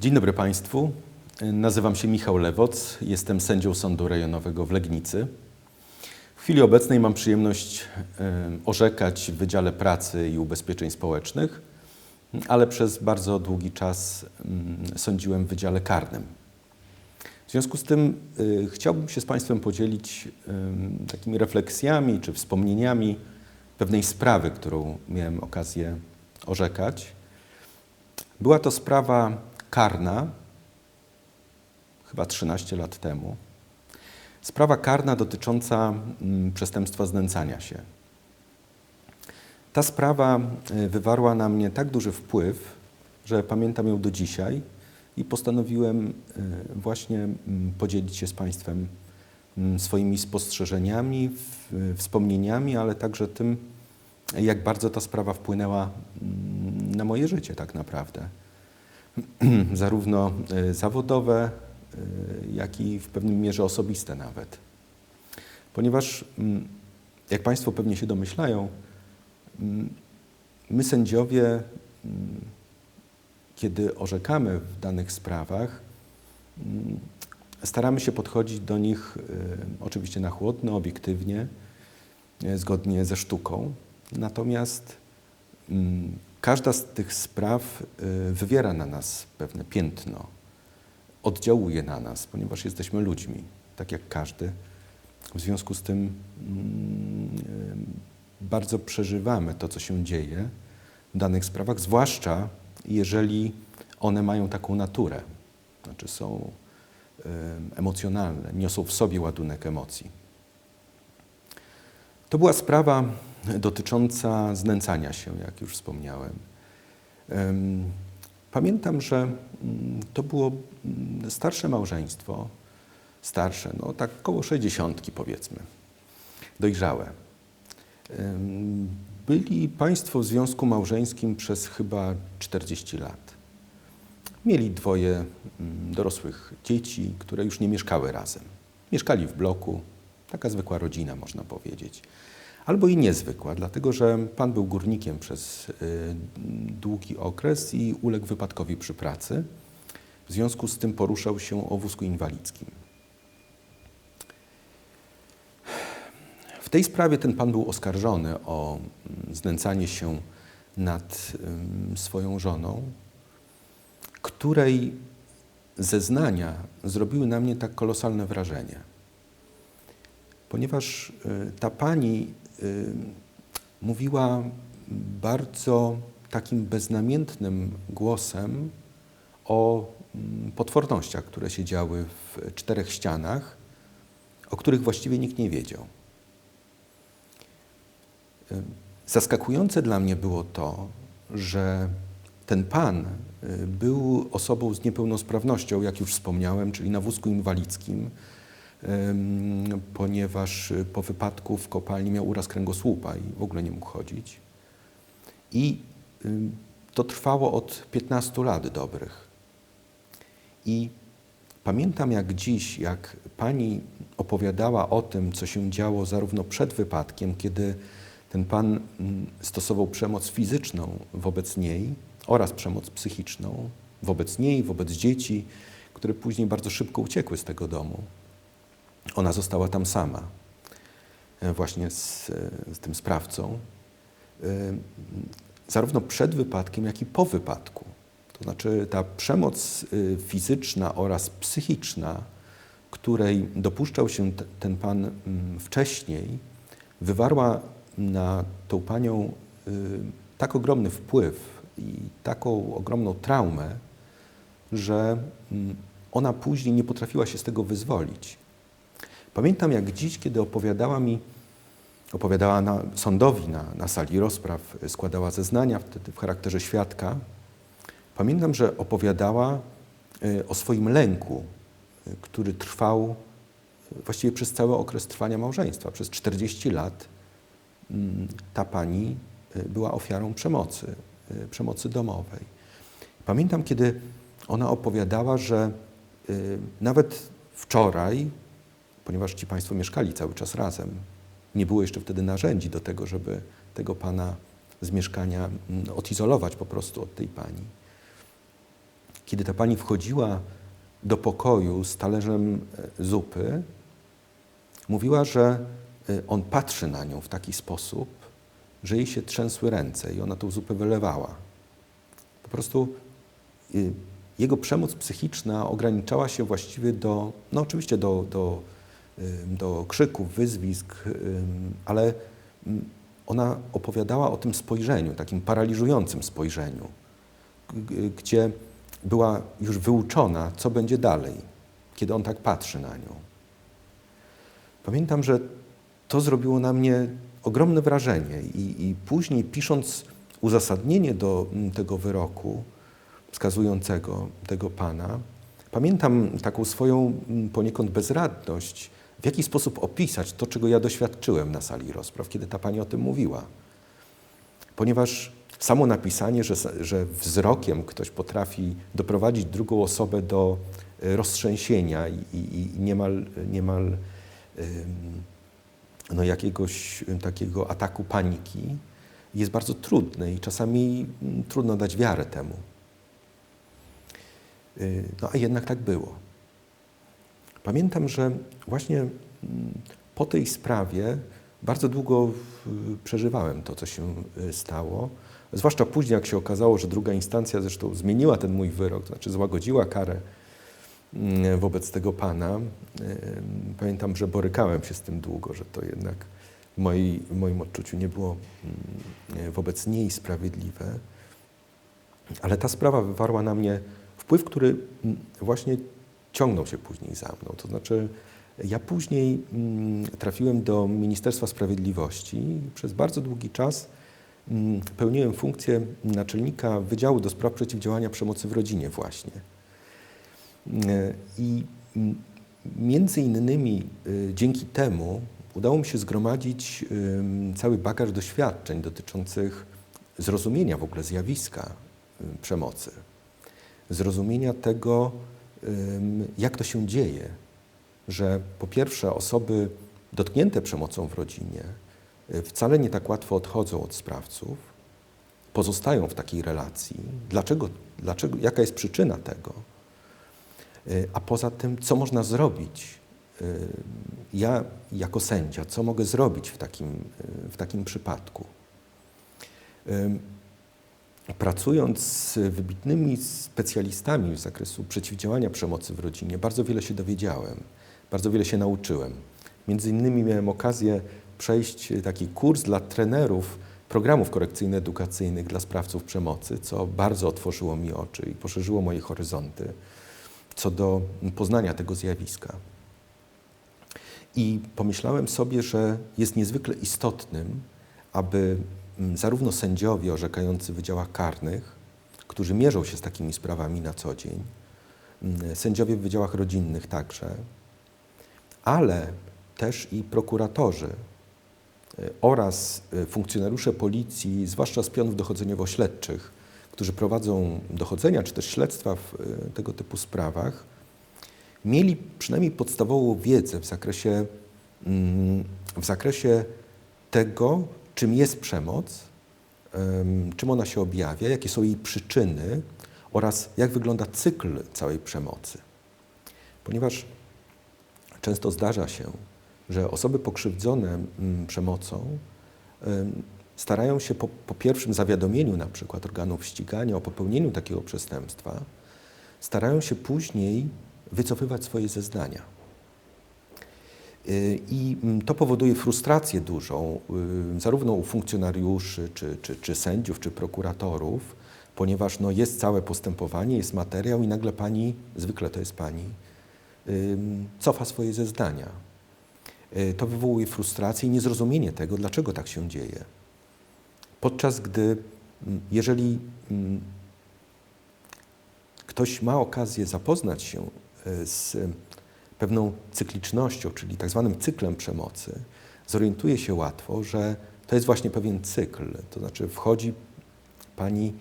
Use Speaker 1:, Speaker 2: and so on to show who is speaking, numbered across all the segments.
Speaker 1: Dzień dobry Państwu. Nazywam się Michał Lewoc, jestem sędzią Sądu Rejonowego w Legnicy. W chwili obecnej mam przyjemność orzekać w Wydziale Pracy i Ubezpieczeń Społecznych, ale przez bardzo długi czas sądziłem w Wydziale Karnym. W związku z tym y, chciałbym się z Państwem podzielić y, takimi refleksjami czy wspomnieniami pewnej sprawy, którą miałem okazję orzekać. Była to sprawa karna, chyba 13 lat temu. Sprawa karna dotycząca mm, przestępstwa znęcania się. Ta sprawa y, wywarła na mnie tak duży wpływ, że pamiętam ją do dzisiaj i postanowiłem y, właśnie mm, podzielić się z Państwem mm, swoimi spostrzeżeniami, w- wspomnieniami, ale także tym, jak bardzo ta sprawa wpłynęła mm, na moje życie tak naprawdę. Zarówno y, zawodowe, jak i w pewnym mierze osobiste nawet. Ponieważ, jak Państwo pewnie się domyślają, my sędziowie, kiedy orzekamy w danych sprawach, mm, staramy się podchodzić do nich y, oczywiście na chłodno, obiektywnie, y, zgodnie ze sztuką. Natomiast mm, każda z tych spraw y, wywiera na nas pewne piętno, oddziałuje na nas, ponieważ jesteśmy ludźmi, tak jak każdy. W związku z tym mm, bardzo przeżywamy to, co się dzieje w danych sprawach, zwłaszcza jeżeli one mają taką naturę, znaczy są emocjonalne, niosą w sobie ładunek emocji. To była sprawa dotycząca znęcania się, jak już wspomniałem. Em, Pamiętam, że mm, to było mm, starsze małżeństwo, starsze, no tak koło 60 powiedzmy, dojrzałe. Byli Państwo w związku małżeńskim przez chyba 40 lat. Mieli dwoje mm, dorosłych dzieci, które już nie mieszkały razem. Mieszkali w bloku, taka zwykła rodzina, można powiedzieć. Albo i niezwykła, dlatego że pan był górnikiem przez y, długi okres i uległ wypadkowi przy pracy. W związku z tym poruszał się o wózku inwalidzkim. W tej sprawie ten pan był oskarżony o mm, znęcanie się nad swoją żoną, której zeznania zrobiły na mnie tak kolosalne wrażenie. Ponieważ y, ta pani y, mówiła bardzo takim beznamiętnym głosem o mm, potwornościach, które się działy w czterech ścianach, o których właściwie nikt nie wiedział. Zaskakujące dla mnie było to, że ten pan y, był osobą z niepełnosprawnością, jak już wspomniałem, czyli na wózku inwalidzkim, ponieważ po wypadku w kopalni miał uraz kręgosłupa i w ogóle nie mógł chodzić. I to trwało od 15 lat dobrych. I pamiętam jak dziś, jak pani opowiadała o tym, co się działo zarówno przed wypadkiem, kiedy ten pan mm, stosował przemoc fizyczną wobec niej oraz przemoc psychiczną wobec niej, wobec dzieci, które później bardzo szybko uciekły z tego domu. Ona została tam sama, e, właśnie z, e, z tym sprawcą, e, zarówno przed wypadkiem, jak i po wypadku. To znaczy ta przemoc fizyczna oraz psychiczna, której dopuszczał się te- ten pan mm, wcześniej, wywarła na tą panią y, tak ogromny wpływ i taką ogromną traumę, że mm, ona później nie potrafiła się z tego wyzwolić. Pamiętam jak dziś, kiedy opowiadała mi, opowiadała na, sądowi na, na sali rozpraw, składała zeznania wtedy w charakterze świadka, pamiętam, że opowiadała y, o swoim lęku, y, który trwał właściwie przez cały okres trwania małżeństwa. Przez 40 lat ta pani y, była ofiarą przemocy, y, przemocy domowej. Pamiętam, kiedy ona opowiadała, że y, nawet wczoraj, ponieważ ci Państwo mieszkali cały czas razem, Nie było jeszcze wtedy narzędzi do tego, żeby tego pana z mieszkania mm, odizolować po prostu od tej pani. Kiedy ta pani wchodziła do pokoju z talerzem e, zupy, mówiła, że on patrzy na nią w taki sposób, że jej się trzęsły ręce i ona tą zupę wylewała. Po prostu y, jego przemoc psychiczna ograniczała się właściwie do, no oczywiście do, do, do krzyków, wyzwisk, ale ona opowiadała o tym spojrzeniu, takim paraliżującym spojrzeniu, gdzie była już wyuczona, co będzie dalej, kiedy on tak patrzy na nią. Pamiętam, że to zrobiło na mnie ogromne wrażenie i, i później pisząc uzasadnienie do tego wyroku wskazującego tego pana, pamiętam taką swoją poniekąd bezradność, w jaki sposób opisać to, czego ja doświadczyłem na sali rozpraw, kiedy ta pani o tym mówiła. Ponieważ samo napisanie, że, że wzrokiem ktoś potrafi doprowadzić drugą osobę do e, roztrzęsienia i, i, i niemal, niemal no, jakiegoś takiego ataku paniki, jest bardzo trudne i czasami trudno dać wiarę temu. Y, no a jednak tak było. Pamiętam, że właśnie mm, po tej sprawie bardzo długo przeżywałem to, co się y, stało. Zwłaszcza później, jak się okazało, że druga instancja zresztą zmieniła ten mój wyrok, to znaczy złagodziła karę mm, wobec tego pana. Y, pamiętam, że borykałem się z tym długo, że to jednak w, moim odczuciu nie było mm, wobec niej sprawiedliwe. Ale ta sprawa wywarła na mnie wpływ, który mm, właśnie ciągnął się później za mną. To znaczy, ja później mm, trafiłem do Ministerstwa Sprawiedliwości i przez bardzo długi czas mm, pełniłem funkcję naczelnika Wydziału do Spraw Przeciwdziałania Przemocy w Rodzinie właśnie. I między innymi y, dzięki temu udało mi się zgromadzić cały bagaż doświadczeń dotyczących zrozumienia w ogóle zjawiska y, przemocy zrozumienia tego, jak to się dzieje, że po pierwsze osoby dotknięte przemocą w rodzinie y, wcale nie tak łatwo odchodzą od sprawców, pozostają w takiej relacji. Dlaczego, dlaczego, jaka jest przyczyna tego? Y, a poza tym, co można zrobić? Y, ja jako sędzia, co mogę zrobić w takim, w takim przypadku? Pracując z wybitnymi specjalistami z zakresu przeciwdziałania przemocy w rodzinie, bardzo wiele się dowiedziałem, bardzo wiele się nauczyłem. Między innymi miałem okazję przejść taki kurs dla trenerów programów korekcyjno-edukacyjnych dla sprawców przemocy, co bardzo otworzyło mi oczy i poszerzyło moje horyzonty co do poznania tego zjawiska. I pomyślałem sobie, że jest niezwykle istotnym, aby Mm, zarówno sędziowie orzekający w wydziałach karnych, którzy mierzą się z takimi sprawami na co dzień, mm, sędziowie w wydziałach rodzinnych także, ale też i prokuratorzy y, oraz y, funkcjonariusze policji, zwłaszcza z pionów dochodzeniowo-śledczych, którzy prowadzą dochodzenia czy też śledztwa w y, tego typu sprawach, mieli przynajmniej podstawową wiedzę w zakresie, mm, w zakresie tego, czym jest przemoc, czym ona się objawia, jakie są jej przyczyny oraz jak wygląda cykl całej przemocy. Ponieważ często zdarza się, że osoby pokrzywdzone przemocą starają się po, po, pierwszym zawiadomieniu na przykład organów ścigania o popełnieniu takiego przestępstwa, starają się później wycofywać swoje zeznania. Y, I mm, to powoduje frustrację dużą, y, zarówno u funkcjonariuszy, czy, czy, czy sędziów, czy prokuratorów, ponieważ no, jest całe postępowanie, jest materiał i nagle pani, zwykle to jest pani, cofa swoje zeznania. Y, to wywołuje frustrację i niezrozumienie tego, dlaczego tak się dzieje. Podczas gdy, mm, jeżeli mm, ktoś ma okazję zapoznać się z pewną cyklicznością, czyli tak zwanym cyklem przemocy, zorientuje się łatwo, że to jest właśnie pewien cykl. To znaczy wchodzi pani,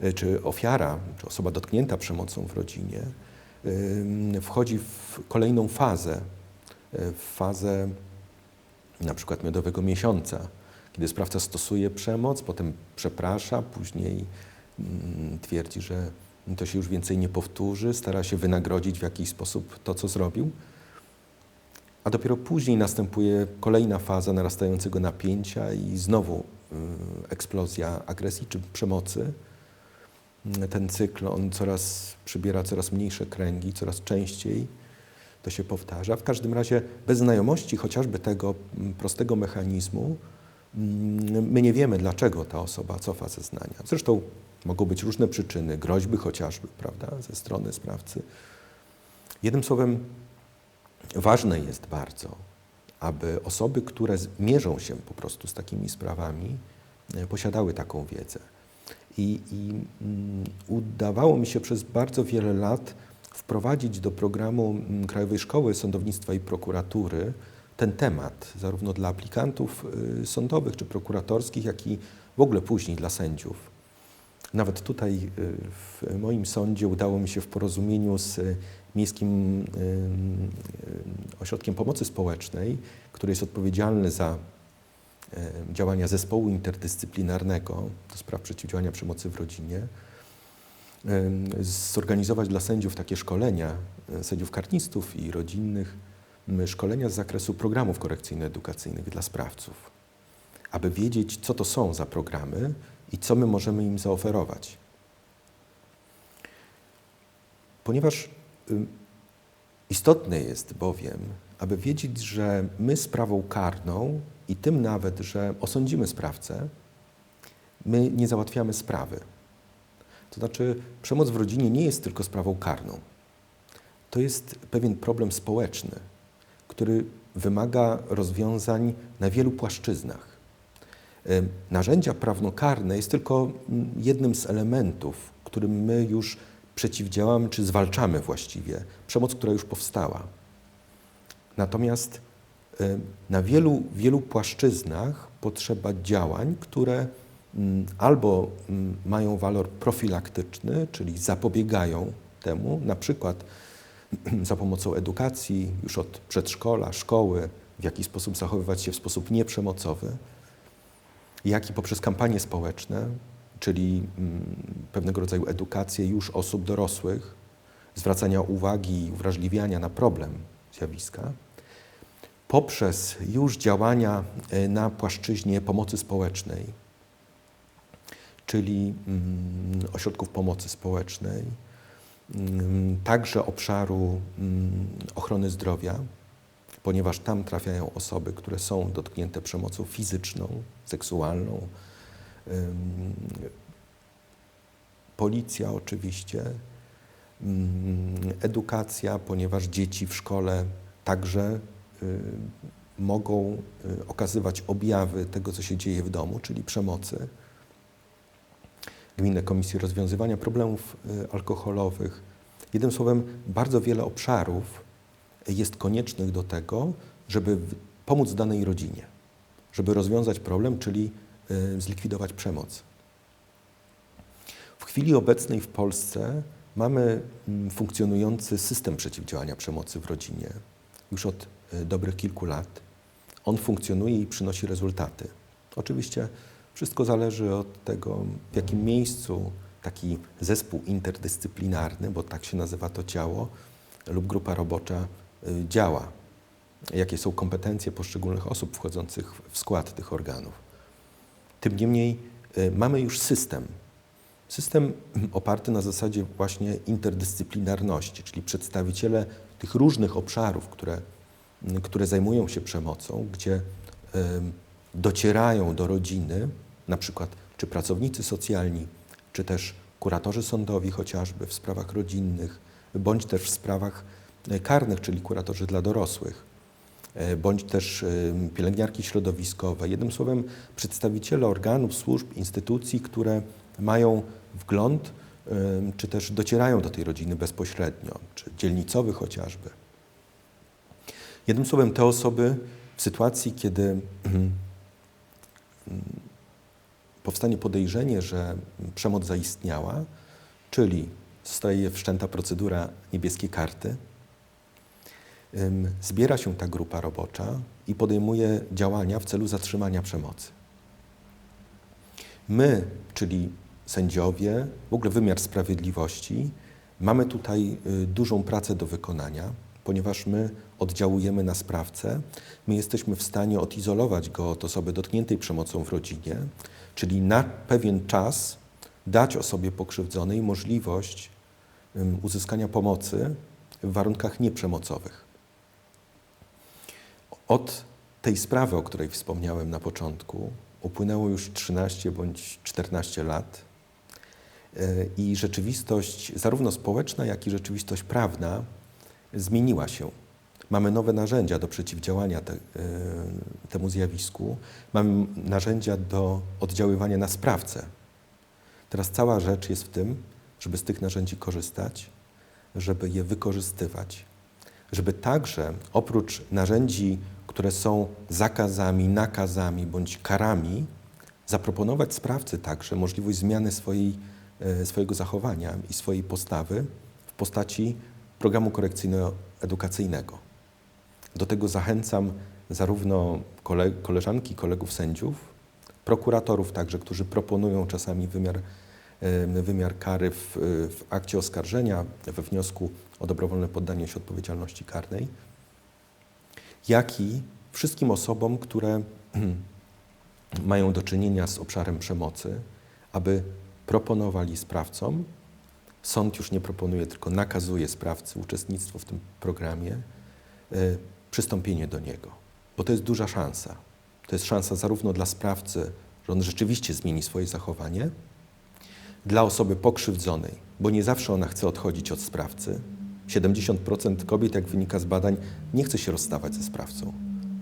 Speaker 1: e, czy ofiara, czy osoba dotknięta przemocą w rodzinie, wchodzi w kolejną fazę, e, w fazę na przykład miodowego miesiąca, kiedy sprawca stosuje przemoc, potem przeprasza, później mm, twierdzi, że to się już więcej nie powtórzy, stara się wynagrodzić w jakiś sposób to, co zrobił. A dopiero później następuje kolejna faza narastającego napięcia i znowu y, eksplozja agresji czy przemocy. Ten cykl on coraz przybiera coraz mniejsze kręgi, coraz częściej to się powtarza. W każdym razie bez znajomości chociażby tego mm, prostego mechanizmu mm, my nie wiemy, dlaczego ta osoba cofa zeznania. Zresztą mogą być różne przyczyny, groźby chociażby, prawda, ze strony sprawcy. Jednym słowem, ważne jest bardzo, aby osoby, które mierzą się po prostu z takimi sprawami, e, posiadały taką wiedzę. I, i um, udawało mi się przez bardzo wiele lat wprowadzić do programu mm, Krajowej Szkoły Sądownictwa i Prokuratury ten temat, zarówno dla aplikantów y, sądowych czy prokuratorskich, jak i w ogóle później dla sędziów. Nawet tutaj y, w moim sądzie udało mi się w porozumieniu z Miejskim y, Ośrodkiem Pomocy Społecznej, który jest odpowiedzialny za działania zespołu interdyscyplinarnego do spraw przeciwdziałania przemocy w rodzinie, zorganizować dla sędziów takie szkolenia, sędziów karnistów i rodzinnych, szkolenia z zakresu programów korekcyjno-edukacyjnych dla sprawców, aby wiedzieć, co to są za programy i co my możemy im zaoferować. Ponieważ istotne jest bowiem, aby wiedzieć, że my sprawą karną i tym nawet, że osądzimy sprawcę, my nie załatwiamy sprawy. To znaczy, przemoc w rodzinie nie jest tylko sprawą karną. To jest pewien problem społeczny, który wymaga rozwiązań na wielu płaszczyznach. Narzędzia prawnokarne jest tylko jednym z elementów, którym my już przeciwdziałamy czy zwalczamy właściwie przemoc, która już powstała. Natomiast na wielu, wielu płaszczyznach potrzeba działań, które albo mają walor profilaktyczny, czyli zapobiegają temu, na przykład za pomocą edukacji już od przedszkola, szkoły, w jaki sposób zachowywać się w sposób nieprzemocowy, jak i poprzez kampanie społeczne, czyli mm, pewnego rodzaju edukację już osób dorosłych, zwracania uwagi i uwrażliwiania na problem zjawiska, poprzez już działania e, na płaszczyźnie pomocy społecznej, czyli mm, ośrodków pomocy społecznej, także obszaru mm, ochrony zdrowia, ponieważ tam trafiają osoby, które są dotknięte przemocą fizyczną, seksualną. Policja oczywiście, edukacja, ponieważ dzieci w szkole także y, mogą y, okazywać objawy tego, co się dzieje w domu, czyli przemocy gminne komisje rozwiązywania problemów y, alkoholowych. Jednym słowem, bardzo wiele obszarów jest koniecznych do tego, żeby pomóc danej rodzinie, żeby rozwiązać problem, czyli y, zlikwidować przemoc. W chwili obecnej w Polsce mamy mm, funkcjonujący system przeciwdziałania przemocy w rodzinie już od y, dobrych kilku lat. On funkcjonuje i przynosi rezultaty. Oczywiście wszystko zależy od tego, w jakim miejscu taki zespół interdyscyplinarny, bo tak się nazywa to ciało, lub grupa robocza y, działa. Jakie są kompetencje poszczególnych osób wchodzących w skład tych organów. Tym niemniej y, mamy już system. System oparty na zasadzie właśnie interdyscyplinarności, czyli przedstawiciele tych różnych obszarów, które, które zajmują się przemocą, gdzie docierają do rodziny, na przykład czy pracownicy socjalni, czy też kuratorzy sądowi chociażby w sprawach rodzinnych, bądź też w sprawach e, karnych, czyli kuratorzy dla dorosłych, e, bądź też pielęgniarki środowiskowe. Jednym słowem przedstawiciele organów, służb, instytucji, które mają wgląd, czy też docierają do tej rodziny bezpośrednio, czy dzielnicowy chociażby. Jednym słowem te osoby w sytuacji, kiedy powstanie podejrzenie, że przemoc zaistniała, czyli zostaje wszczęta procedura niebieskiej karty, zbiera się ta grupa robocza i podejmuje działania w celu zatrzymania przemocy. My, czyli sędziowie, w ogóle wymiar sprawiedliwości, mamy tutaj y, dużą pracę do wykonania, ponieważ my oddziałujemy na sprawcę, my jesteśmy w stanie odizolować go od osoby dotkniętej przemocą w rodzinie, czyli na pewien czas dać osobie pokrzywdzonej możliwość uzyskania pomocy w warunkach nieprzemocowych. Od tej sprawy, o której wspomniałem na początku, upłynęło już 13 bądź 14 lat e, i rzeczywistość, zarówno społeczna, jak i rzeczywistość prawna, zmieniła się. Mamy nowe narzędzia do przeciwdziałania te, e, temu zjawisku, mamy narzędzia do oddziaływania na sprawcę. Teraz cała rzecz jest w tym, żeby z tych narzędzi korzystać, żeby je wykorzystywać, żeby także oprócz narzędzi, które są zakazami, nakazami bądź karami, zaproponować sprawcy także możliwość zmiany swojej, e, swojego zachowania i swojej postawy w postaci programu korekcyjno-edukacyjnego. Do tego zachęcam zarówno kole, koleżanki, kolegów sędziów, prokuratorów także, którzy proponują czasami wymiar, e, wymiar kary w, w akcie oskarżenia, we wniosku o dobrowolne poddanie się odpowiedzialności karnej, jak i wszystkim osobom, które mają do czynienia z obszarem przemocy, aby proponowali sprawcom. Sąd już nie proponuje, tylko nakazuje sprawcy uczestnictwo w tym programie, y, przystąpienie do niego. Bo to jest duża szansa. To jest szansa zarówno dla sprawcy, że on rzeczywiście zmieni swoje zachowanie, dla osoby pokrzywdzonej, bo nie zawsze ona chce odchodzić od sprawcy. 70% kobiet, jak wynika z badań, nie chce się rozstawać ze sprawcą.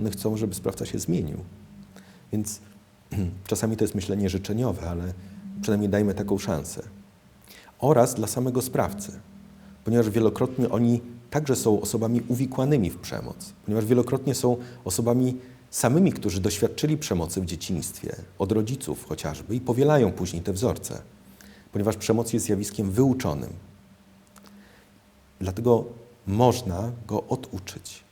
Speaker 1: One chcą, żeby sprawca się zmienił. Więc czasami to jest myślenie życzeniowe, ale przynajmniej dajmy taką szansę. Oraz dla samego sprawcy, ponieważ wielokrotnie oni także są osobami uwikłanymi w przemoc, ponieważ wielokrotnie są osobami samymi, którzy doświadczyli przemocy w dzieciństwie, od rodziców chociażby, i powielają później te wzorce, ponieważ przemoc jest zjawiskiem wyuczonym. Dlatego można go oduczyć.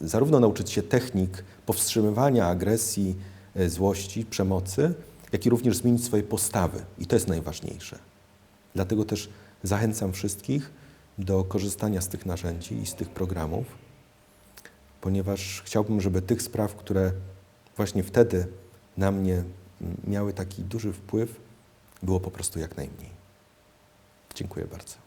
Speaker 1: Zarówno nauczyć się technik powstrzymywania agresji, e, złości, przemocy, jak i również zmienić swoje postawy. I to jest najważniejsze. Dlatego też zachęcam wszystkich do korzystania z tych narzędzi i z tych programów, ponieważ chciałbym, żeby tych spraw, które właśnie wtedy na mnie miały taki duży wpływ, było po prostu jak najmniej. Dziękuję bardzo.